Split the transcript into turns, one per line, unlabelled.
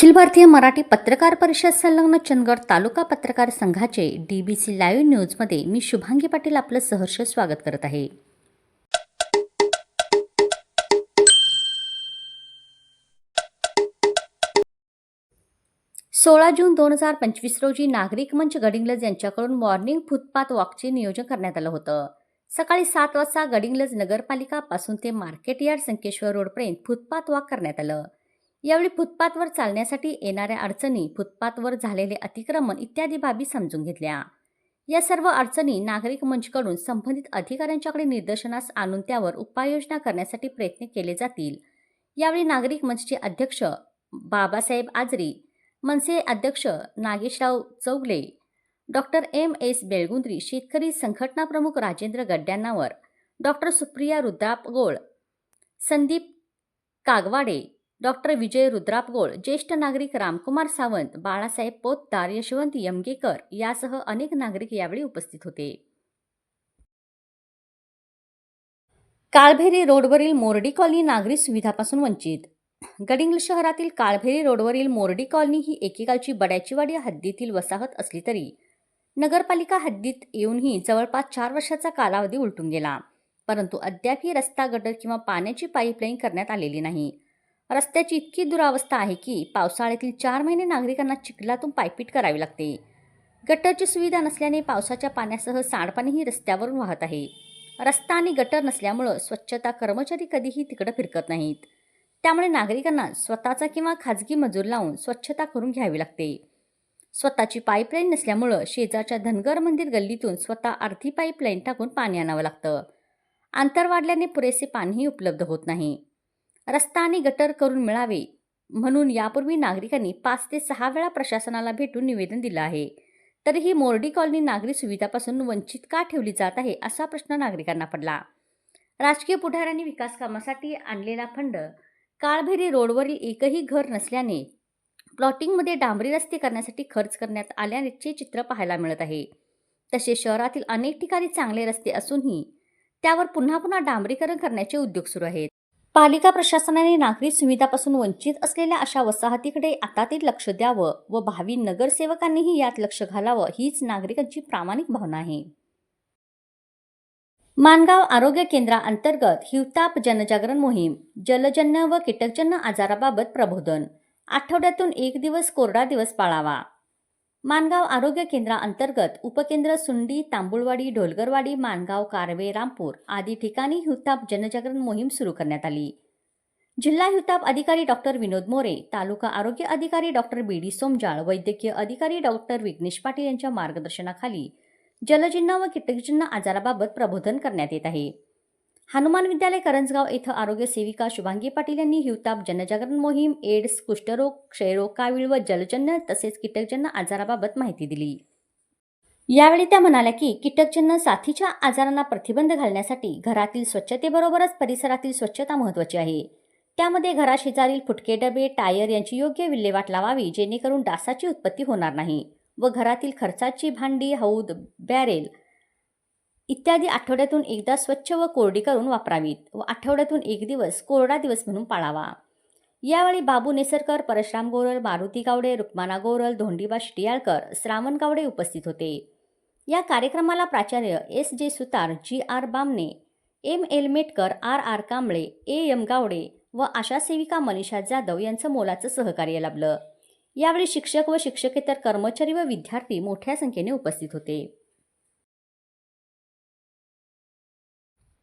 अखिल भारतीय मराठी पत्रकार परिषद संलग्न चंदगड तालुका पत्रकार संघाचे डी बी सी लाईव्ह न्यूजमध्ये मी शुभांगी पाटील आपलं सहर्ष स्वागत करत आहे. सोळा जून दोन हजार पंचवीस रोजी नागरिक मंच गडिंगलज यांच्याकडून मॉर्निंग फुटपाथ वॉकचे नियोजन करण्यात आलं होतं. सकाळी सात वाजता गडिंगलज नगरपालिका पासून ते मार्केट यार्ड संकेश्वर रोडपर्यंत फुटपाथ वॉक करण्यात आलं. यावेळी फुटपाथवर चालण्यासाठी येणाऱ्या अडचणी फुटपाथवर झालेले अतिक्रमण इत्यादी बाबी समजून घेतल्या. या सर्व अडचणी नागरिक मंचकडून संबंधित अधिकाऱ्यांच्याकडे निदर्शनास आणून त्यावर उपाययोजना करण्यासाठी प्रयत्न केले जातील. यावेळी नागरिक मंचचे अध्यक्ष बाबासाहेब आजरी मनसे अध्यक्ष Nageshrao Chougale doctor M S Belgundri शेतकरी संघटना प्रमुख राजेंद्र गड्ड्यांनावर डॉक्टर सुप्रिया रुद्राप गोळ संदीप कागवाडे डॉक्टर विजय रुद्रापगोळ ज्येष्ठ नागरिक रामकुमार सावंत बाळासाहेब पोतदार यशवंत यमगेकर यासह अनेक नागरिक यावेळी उपस्थित होते. काळभेरी रोडवरील मोरडी कॉलनी नागरी सुविधापासून वंचित. गडिंग्ल शहरातील काळभेरी रोडवरील मोरडी कॉलनी ही एकेकाळची बड्याचीवाडी हद्दीतील वसाहत असली तरी नगरपालिका हद्दीत येऊनही जवळपास चार वर्षाचा कालावधी उलटून गेला. परंतु अद्यापही रस्ता गटर किंवा पाण्याची पाईपलाईन करण्यात आलेली नाही. रस्त्याची इतकी दुरावस्था आहे की पावसाळ्यातील चार महिने नागरिकांना चिखलातून पायपीट करावी लागते. गटरची सुविधा नसल्याने पावसाच्या पाण्यासह सांडपाणीही रस्त्यावरून वाहत आहे. रस्ता आणि गटर नसल्यामुळं स्वच्छता कर्मचारी कधीही तिकडं फिरकत नाहीत. त्यामुळे नागरिकांना स्वतःचा किंवा खाजगी मजूर लावून स्वच्छता करून घ्यावी लागते. स्वतःची पाईपलाईन नसल्यामुळं शेजारच्या धनगर मंदिर गल्लीतून स्वतः अर्धी पाईपलाईन टाकून पाणी आणावं लागतं. अंतर वाढल्याने पुरेसे पाणीही उपलब्ध होत नाही. रस्ता आणि गटर करून मिळावे म्हणून यापूर्वी नागरिकांनी पाच ते सहा वेळा प्रशासनाला भेटून निवेदन दिलं आहे. तरीही मोर्डी कॉलनी नागरी सुविधापासून वंचित का ठेवली जात आहे असा प्रश्न नागरिकांना पडला. राजकीय पुढाऱ्यांनी विकास कामासाठी आणलेला फंड काळभेरी रोडवरील एकही घर नसल्याने प्लॉटिंगमध्ये डांबरी रस्ते करण्यासाठी खर्च करण्यात आल्याचे चित्र पाहायला मिळत आहे. तसेच शहरातील अनेक ठिकाणी चांगले रस्ते असूनही त्यावर पुन्हा पुन्हा डांबरीकरण करण्याचे उद्योग सुरू आहेत. पालिका प्रशासनाने नागरी सुविधापासून वंचित असलेल्या अशा वसाहतीकडे आता ते लक्ष द्यावं व भावी नगरसेवकांनीही यात लक्ष घालावं हीच नागरिकांची प्रामाणिक भावना आहे. मानगाव आरोग्य केंद्राअंतर्गत हिवताप जनजागरण मोहीम जलजन्य व कीटकजन्य आजाराबाबत प्रबोधन आठवड्यातून एक दिवस कोरडा दिवस पाळावा. मानगाव आरोग्य केंद्राअंतर्गत उपकेंद्र सुंडी तांबुळवाडी ढोलगरवाडी मानगाव कारवे रामपूर आदी ठिकाणी हिवताप जनजागरण मोहीम सुरू करण्यात आली. जिल्हा हिवताप अधिकारी डॉक्टर विनोद मोरे तालुका आरोग्य अधिकारी डॉक्टर बी डी सोमजाळ वैद्यकीय अधिकारी डॉक्टर विघ्नेश पाटील यांच्या मार्गदर्शनाखाली जलजिन्ह व कीटकजन्य आजाराबाबत प्रबोधन करण्यात येत आहे. हनुमान विद्यालय करंजगाव येथे आरोग्य सेविका शुभांगी पाटील यांनी हिवताप जनजागरण मोहीम एड्स कुष्ठरोग क्षयरोग कावीळ व जलजन्य तसेच कीटकजन्य आजाराबाबत माहिती दिली. यावेळी त्या म्हणाल्या की कीटकजन्य साथीच्या आजारांना प्रतिबंध घालण्यासाठी घरातील स्वच्छतेबरोबरच परिसरातील स्वच्छता महत्त्वाची आहे. त्यामध्ये घराशेजारील फुटके डबे टायर यांची योग्य विल्हेवाट लावावी जेणेकरून डासाची उत्पत्ती होणार नाही व घरातील खर्चाची भांडी हौद बॅरेल इत्यादी आठवड्यातून एकदा स्वच्छ व कोरडी करून वापरावीत व आठवड्यातून एक दिवस कोरडा दिवस म्हणून पाळावा. यावेळी बाबू नेसरकर परशुराम गोरल मारुती गावडे रुक्माना गोरल धोंडीबा शिटियाळकर श्रावण गावडे उपस्थित होते. या कार्यक्रमाला प्राचार्य S J Sutar G R Bamane M L Metkar R R Kamble A M Gawade व आशा सेविका मनीषा जाधव यांचं मोलाचं सहकार्य लाभलं. यावेळी शिक्षक व शिक्षकेतर कर्मचारी व विद्यार्थी मोठ्या संख्येने उपस्थित होते.